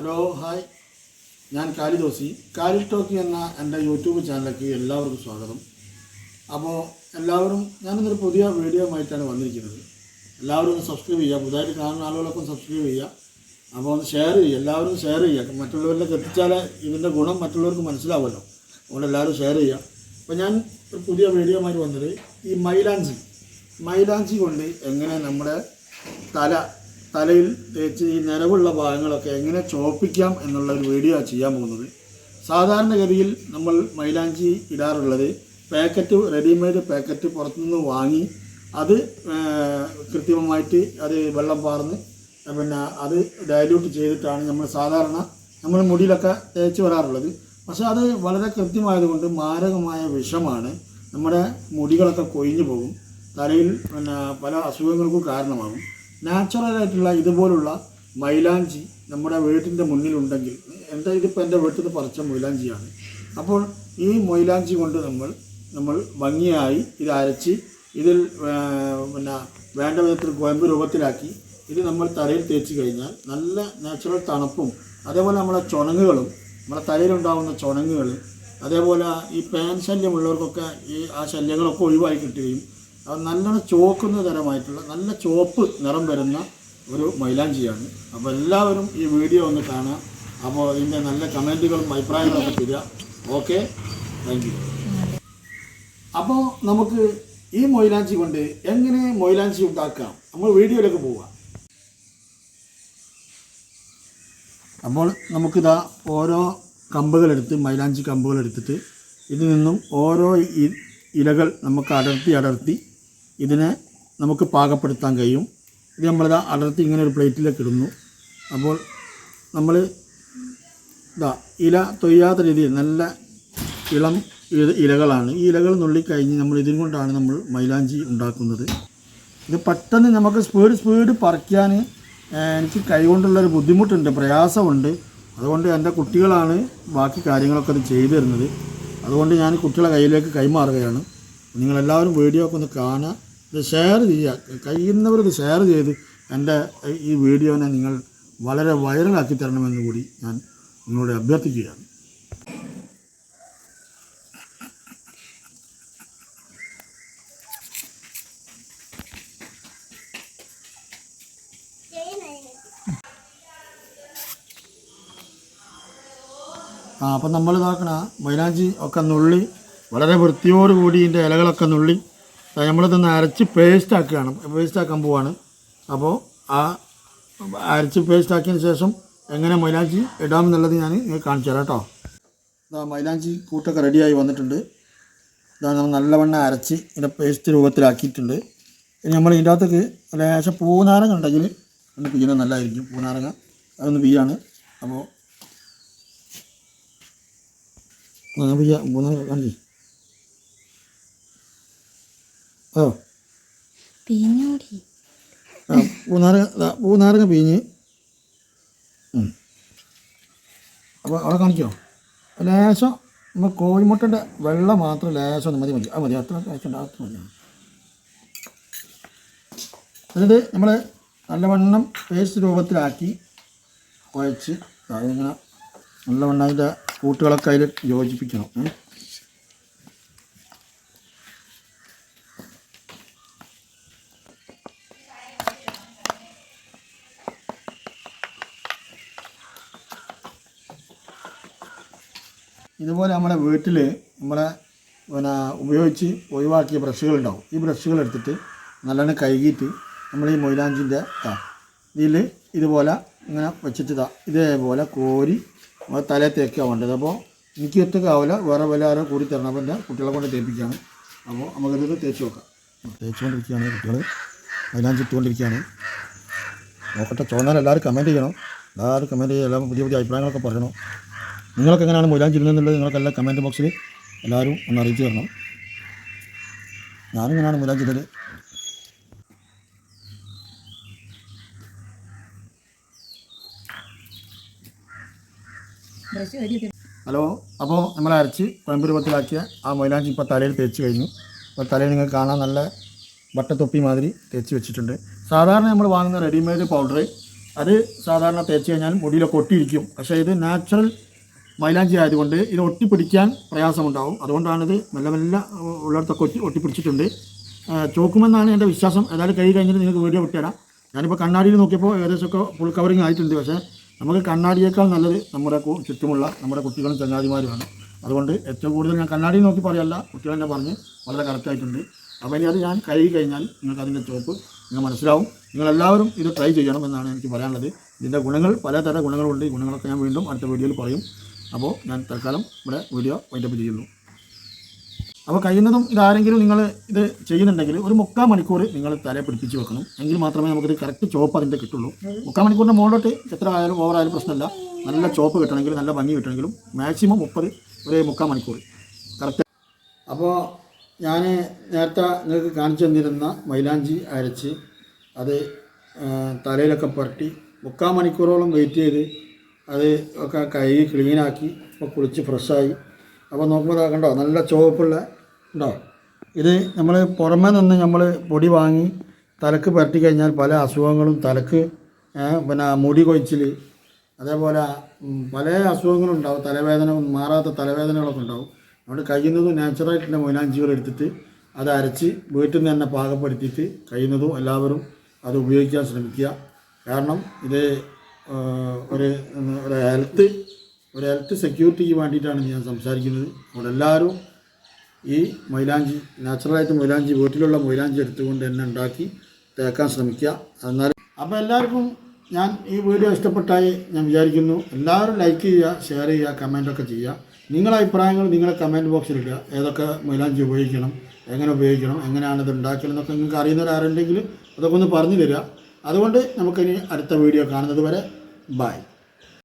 Hello hi ഞാൻ കാലി ദോസി. കാലി ടോക്കി എന്ന എന്റെ യൂട്യൂബ് ചാനലിലേക്ക് എല്ലാവർക്കും സ്വാഗതം. അപ്പോൾ എല്ലാവരും ഞാനിന്നൊരു പുതിയ വീഡിയോ ആയിട്ടാണ് വന്നിരിക്കുന്നത്. എല്ലാവരും ഒന്ന് സബ്സ്ക്രൈബ് ചെയ്യുക. പുതുതായിട്ട് കാണുന്ന ആളുകളൊക്കെ സബ്സ്ക്രൈബ് ചെയ്യുക. അപ്പോൾ ഒന്ന് ഷെയർ ചെയ്യുക. എല്ലാവരും ഷെയർ ചെയ്യുക. മറ്റുള്ളവരിലേക്ക് എത്തിച്ചാലേ ഇതിന്റെ ഗുണം മറ്റുള്ളവർക്ക് മനസ്സിലാവുമല്ലോ. അതുകൊണ്ട് എല്ലാവരും ഷെയർ ചെയ്യുക. അപ്പോൾ ഞാൻ ഒരു പുതിയ വീഡിയോ ആയി വന്നത് ഈ മൈലാഞ്ചി. മൈലാഞ്ചി കൊണ്ട് എങ്ങനെ നമ്മുടെ തല തലയിൽ തേച്ച് ഈ നിലവുള്ള ഭാഗങ്ങളൊക്കെ എങ്ങനെ ചോപ്പിക്കാം എന്നുള്ള ഒരു വീഡിയോ ചെയ്യാൻ പോകുന്നത്. സാധാരണഗതിയിൽ നമ്മൾ മൈലാഞ്ചി ഇടാറുള്ളത് പാക്കറ്റ് റെഡിമെയ്ഡ് പാക്കറ്റ് പുറത്തുനിന്ന് വാങ്ങി അത് കൃത്യമായിട്ട് അത് വെള്ളം പാർന്ന് പിന്നെ അത് ഡയല്യൂട്ട് ചെയ്തിട്ടാണ് നമ്മൾ സാധാരണ നമ്മൾ മുടിയിലൊക്കെ തേച്ച് വരാറുള്ളത്. പക്ഷേ അത് വളരെ കൃത്യമായതുകൊണ്ട് മാരകമായ വിഷമാണ്. നമ്മുടെ മുടികളൊക്കെ കൊഴിഞ്ഞു പോകും. തലയിൽ പിന്നെ പല അസുഖങ്ങൾക്കും കാരണമാകും. നാച്ചുറലായിട്ടുള്ള ഇതുപോലുള്ള മൈലാഞ്ചി നമ്മുടെ വീട്ടിന്റെ മുന്നിലുണ്ടെങ്കിൽ എന്റെ ഇതിപ്പോൾ എന്റെ വീട്ടിൽ നിന്ന് പറിച്ച മൈലാഞ്ചിയാണ്. അപ്പോൾ ഈ മൈലാഞ്ചി കൊണ്ട് നമ്മൾ നമ്മൾ ഭംഗിയായി ഇത് അരച്ച് ഇതിൽ പിന്നെ വേണ്ട വിധത്തിൽ കോയമ്പ് രൂപത്തിലാക്കി ഇത് നമ്മൾ തലയിൽ തേച്ച് കഴിഞ്ഞാൽ നല്ല നാച്ചുറൽ തണുപ്പും അതേപോലെ നമ്മുടെ ചുണങ്ങുകളും നമ്മുടെ തലയിലുണ്ടാകുന്ന ചുണങ്ങുകൾ അതേപോലെ ഈ പാൻ ശല്യമുള്ളവർക്കൊക്കെ ഈ ആ ശല്യങ്ങളൊക്കെ ഒഴിവായി കിട്ടുകയും നല്ലോണം ചോക്കുന്ന തരമായിട്ടുള്ള നല്ല ചുവപ്പ് നിറം വരുന്ന ഒരു മൈലാഞ്ചിയാണ്. അപ്പോൾ എല്ലാവരും ഈ വീഡിയോ ഒന്ന് കാണാം അപ്പോൾ ഇതിന്റെ നല്ല കമന്റുകളും അഭിപ്രായങ്ങളൊക്കെ തരിക. ഓക്കെ? താങ്ക് യു അപ്പോൾ നമുക്ക് ഈ മൊയിലാഞ്ചി കൊണ്ട് എങ്ങനെ മൊയിലാഞ്ചി ഉണ്ടാക്കാം? നമ്മൾ വീഡിയോയിലേക്ക് പോവാം. അപ്പോൾ നമുക്കിതാ ഓരോ കമ്പുകളെടുത്ത് മൈലാഞ്ചി കമ്പുകളെടുത്തിട്ട് ഇതിൽ നിന്നും ഓരോ ഇലകൾ നമുക്ക് അടർത്തി അടർത്തി ഇതിനെ നമുക്ക് പാകപ്പെടുത്താൻ കഴിയും. ഇത് നമ്മളിതാ അടർത്തി ഇങ്ങനെ ഒരു പ്ലേറ്റിലേക്ക് ഇടുന്നു. അപ്പോൾ നമ്മൾ ഇതാ ഇല തൊയ്യാത്ത രീതിയിൽ നല്ല ഇളം ഇലകളാണ്. ഈ ഇലകൾ നുള്ളിക്കഴിഞ്ഞ് നമ്മൾ ഇതും കൊണ്ടാണ് നമ്മൾ മൈലാഞ്ചി ഉണ്ടാക്കുന്നത്. ഇത് പെട്ടെന്ന് നമുക്ക് സ്പീഡ് സ്പീഡ് പറിക്കാൻ എനിക്ക് കൈകൊണ്ടുള്ളൊരു ബുദ്ധിമുട്ടുണ്ട് പ്രയാസമുണ്ട്. അതുകൊണ്ട് എന്റെ കുട്ടികളാണ് ബാക്കി കാര്യങ്ങളൊക്കെ അത് ചെയ്തു തരുന്നത്. അതുകൊണ്ട് ഞാൻ കുട്ടികളെ കയ്യിലേക്ക് കൈമാറുകയാണ്. നിങ്ങളെല്ലാവരും വീഡിയോ ഒക്കെ ഒന്ന് കാണുക. ഇത് ഷെയർ ചെയ്യുക. കഴിയുന്നവർ ഇത് ഷെയർ ചെയ്ത് എന്റെ ഈ വീഡിയോനെ നിങ്ങൾ വളരെ വൈറലാക്കി തരണമെന്ന് കൂടി ഞാൻ നിങ്ങളോട് അഭ്യർത്ഥിക്കുകയാണ്. ആ അപ്പം നമ്മൾ നോക്കണ മൈലാഞ്ചി ഒക്കെ നുള്ളി വളരെ വൃത്തിയോടുകൂടി ഇതിന്റെ ഇലകളൊക്കെ നുള്ളി നമ്മളിതൊന്ന് അരച്ച് പേസ്റ്റ് ആക്കുകയാണ്. പേസ്റ്റ് ആക്കാൻ പോവാണ്. അപ്പോൾ ആ അരച്ച് പേസ്റ്റ് ആക്കിയതിന് ശേഷം എങ്ങനെ മൈലാഞ്ചി ഇടാമെന്നുള്ളത് ഞാൻ കാണിച്ചു തരാം കേട്ടോ. ഇതാ മൈലാഞ്ചി കൂട്ടൊക്കെ റെഡിയായി വന്നിട്ടുണ്ട്. ഇതാ നമ്മൾ നല്ലവണ്ണം അരച്ച് ഇതിന്റെ പേസ്റ്റ് രൂപത്തിലാക്കിയിട്ടുണ്ട്. ഇനി നമ്മൾ ഇതിന്റെ അകത്തേക്ക് ലേശം പൂനാരങ്ങ ഉണ്ടെങ്കിൽ ഒന്ന് പിയ്യുന്നത് നല്ലതായിരിക്കും. പൂനാരങ്ങ അതൊന്ന് പിയ്യാണ് അപ്പോൾ ആ പിയ്യ പൂനാരങ്ങ കാണിച്ച് പിഞ്ഞൂടി ആ പൂനാരങ്ങ പീഞ്ഞ്. പൂനാരങ്ങ പിഴിഞ്ഞ് അപ്പോൾ അവിടെ കാണിക്കോ? ലേശം നമ്മൾ കോഴിമുട്ടന്റെ വെള്ളം മാത്രം ലേശം മതി മതി. ആ മതി. അത്ര ലേശം അത്ര മതി. എന്നിട്ട് നമ്മൾ നല്ലവണ്ണം പേസ്റ്റ് രൂപത്തിലാക്കി കുഴച്ച് അതിങ്ങനെ നല്ലവണ്ണം അതിന്റെ കൂട്ടുകളൊക്കെ അതിൽ യോജിപ്പിക്കണം. ഇതുപോലെ നമ്മുടെ വീട്ടിൽ നമ്മളെ പിന്നെ ഉപയോഗിച്ച് ഒഴിവാക്കിയ ബ്രഷുകളുണ്ടാവും. ഈ ബ്രഷുകൾ എടുത്തിട്ട് നല്ലോണം കഴുകിയിട്ട് നമ്മൾ ഈ മൊയിലാഞ്ചിന്റെ താ ഇതിൽ ഇതുപോലെ ഇങ്ങനെ വെച്ചിട്ട് ഇതാ ഇതേപോലെ കോരി നമ്മൾ തലയിൽ തേക്കുക വേണ്ടത്. അപ്പോൾ എനിക്ക് ഒറ്റക്കാവില്ല വേറെ വല്ല ആരോ കൂടി തരണം. അപ്പോൾ എന്റെ കുട്ടികളെ കൊണ്ട് തേപ്പിക്കുകയാണ്. അപ്പോൾ നമുക്കിത് തേച്ച് നോക്കാം. തേച്ചുകൊണ്ടിരിക്കുകയാണ് കുട്ടികൾ. മൈലാഞ്ചി ഇട്ടുകൊണ്ടിരിക്കുകയാണ്. നോക്കട്ടെ ചോദിച്ചാൽ എല്ലാവരും കമന്റ് ചെയ്യണം. എല്ലാവരും കമന്റ് എല്ലാം പുതിയ പുതിയ അഭിപ്രായങ്ങളൊക്കെ പറയണം. നിങ്ങളൊക്കെ എങ്ങനെയാണ് മൊയിലാഞ്ചി ഇടുന്നതെന്നുള്ളത് നിങ്ങൾക്കെല്ലാം കമന്റ് ബോക്സിൽ എല്ലാവരും ഒന്ന് അറിയിച്ചു തരണം. ഞാനിങ്ങനെയാണ് മൊയിലാഞ്ചി ഇടൽ ഹലോ അപ്പോൾ നമ്മൾ അരച്ച് കുഴമ്പ് രൂപത്തിലാക്കിയ ആ മൊയിലാഞ്ചി ഇപ്പോൾ തലയിൽ തേച്ച് കഴിഞ്ഞു. അപ്പോൾ തലയിൽ നിങ്ങൾക്ക് കാണാൻ നല്ല വട്ടത്തൊപ്പി മാതിരി തേച്ച് വെച്ചിട്ടുണ്ട്. സാധാരണ നമ്മൾ വാങ്ങുന്ന റെഡിമെയ്ഡ് പൗഡർ അത് സാധാരണ തേച്ച് കഴിഞ്ഞാൽ മുടിയിലൊക്കെ ഒട്ടിയിരിക്കും. പക്ഷേ ഇത് നാച്ചുറൽ മൈലാഞ്ചി ആയതുകൊണ്ട് ഇത് ഒട്ടിപ്പിടിക്കാൻ പ്രയാസമുണ്ടാവും. അതുകൊണ്ടാണിത് മെല്ലെ മെല്ലെ ഉള്ളിടത്തൊക്കെ ഒട്ടി ഒട്ടിപ്പിടിച്ചിട്ടുണ്ട്. ചോക്കുമെന്നാണ് എന്റെ വിശ്വാസം. ഏതായാലും കൈ കഴിഞ്ഞിട്ട് നിങ്ങൾക്ക് വീഡിയോ വിട്ടുതരാം. ഞാനിപ്പോൾ കണ്ണാടിയിൽ നോക്കിയപ്പോൾ ഏകദേശമൊക്കെ ഫുൾ കവറിങ് ആയിട്ടുണ്ട്. പക്ഷേ നമുക്ക് കണ്ണാടിയേക്കാൾ നല്ലത് നമ്മുടെ ചുറ്റുമുള്ള നമ്മുടെ കുട്ടികളും ചങ്ങാതിമാരുമാണ്. അതുകൊണ്ട് ഏറ്റവും കൂടുതൽ ഞാൻ കണ്ണാടി നോക്കി പറയല്ല കുട്ടികൾ തന്നെ പറഞ്ഞ് വളരെ കറക്റ്റായിട്ടുണ്ട് അപ്പോൾ ഇനി അത് ഞാൻ കഴുകി കഴിഞ്ഞാൽ നിങ്ങൾക്ക് അതിന്റെ ചോപ്പ് നിങ്ങൾ മനസ്സിലാവും. നിങ്ങളെല്ലാവരും ഇത് ട്രൈ ചെയ്യണം എന്നാണ് എനിക്ക് പറയാനുള്ളത്. ഇതിന്റെ ഗുണങ്ങൾ പലതരം ഗുണങ്ങളുണ്ട്. ഈ ഗുണങ്ങളൊക്കെ ഞാൻ വീണ്ടും അടുത്ത വീഡിയോയിൽ പറയും. അപ്പോൾ ഞാൻ തൽക്കാലം ഇവിടെ വീഡിയോ വൈൻഡപ്പ് ചെയ്യുന്നു അപ്പോൾ കഴിയുന്നതും ഇതാരെങ്കിലും നിങ്ങൾ ഇത് ചെയ്യുന്നുണ്ടെങ്കിൽ ഒരു മുക്കാൽ മണിക്കൂർ നിങ്ങൾ തലയെ പിടിപ്പിച്ച് വെക്കണം. എങ്കിൽ മാത്രമേ നമുക്കിത് കറക്റ്റ് ചോപ്പ് അതിന്റെ കിട്ടുള്ളൂ. മുക്കാൽ മണിക്കൂറിന്റെ മുകളിലോട്ട് എത്ര ആയാലും ഓവറായാലും പ്രശ്നമില്ല. നല്ല ചോപ്പ് കിട്ടണമെങ്കിൽ നല്ല ഭംഗി കിട്ടണമെങ്കിലും മാക്സിമം മുപ്പത് ഒരു മുക്കാൽ മണിക്കൂർ. കറക്റ്റ് അപ്പോൾ ഞാൻ നേരത്തെ നിങ്ങൾക്ക് കാണിച്ചു തന്നിരുന്ന മൈലാഞ്ചി അരച്ച് അത് തലയിലൊക്കെ പുരട്ടി മുക്കാൽ മണിക്കൂറോളം വെയിറ്റ് ചെയ്ത് അത് ഒക്കെ കഴുകി ക്ലീനാക്കി അപ്പോൾ കുളിച്ച് ഫ്രഷായി. അപ്പോൾ നോക്കുമ്പോൾ കണ്ടോ നല്ല ചുവപ്പുള്ള ഉണ്ടോ? ഇത് നമ്മൾ പുറമേ നിന്ന് നമ്മൾ പൊടി വാങ്ങി തലക്ക് പരട്ടി കഴിഞ്ഞാൽ പല അസുഖങ്ങളും തലക്ക് പിന്നെ മുടി കൊഴിച്ചിൽ അതേപോലെ പല അസുഖങ്ങളും ഉണ്ടാവും. തലവേദന മാറാത്ത തലവേദനകളൊക്കെ ഉണ്ടാവും. നമ്മൾ കഴിയുന്നതും നാച്ചുറായിട്ടുള്ള മൈലാഞ്ചികൾ എടുത്തിട്ട് അത് അരച്ച് വീട്ടിൽ നിന്ന് തന്നെ പാകപ്പെടുത്തിയിട്ട് കഴിയുന്നതും എല്ലാവരും അത് ഉപയോഗിക്കാൻ ശ്രമിക്കുക. കാരണം ഇത് ഒരു ഒരു ഹെൽത്ത് ഒരു ഹെൽത്ത് സെക്യൂരിറ്റിക്ക് വേണ്ടിയിട്ടാണ് ഞാൻ സംസാരിക്കുന്നത്. അവിടെ എല്ലാവരും ഈ മൈലാഞ്ചി നാച്ചുറലായിട്ട് മൈലാഞ്ചി വീട്ടിലുള്ള മൈലാഞ്ചി എടുത്തുകൊണ്ട് തന്നെ ഉണ്ടാക്കി തേക്കാൻ ശ്രമിക്കുക. എന്നാൽ അപ്പോൾ എല്ലാവർക്കും ഞാൻ ഈ വീഡിയോ ഇഷ്ടപ്പെട്ടായി ഞാൻ വിചാരിക്കുന്നു. എല്ലാവരും ലൈക്ക് ചെയ്യുക ഷെയർ ചെയ്യുക കമന്റൊക്കെ ചെയ്യുക. നിങ്ങളുടെ അഭിപ്രായങ്ങൾ നിങ്ങളുടെ കമന്റ് ബോക്സിൽ ഇടുക. ഏതൊക്കെ മൈലാഞ്ചി ഉപയോഗിക്കണം എങ്ങനെ ഉപയോഗിക്കണം എങ്ങനെയാണ് ഇത് ഉണ്ടാക്കലെന്നൊക്കെ നിങ്ങൾക്ക് അറിയുന്നവരാരുണ്ടെങ്കിൽ അതൊക്കെ ഒന്ന് പറഞ്ഞു തരിക. അതുകൊണ്ട് നമുക്കിനി അടുത്ത വീഡിയോ കാണുന്നത് വരെ Bye.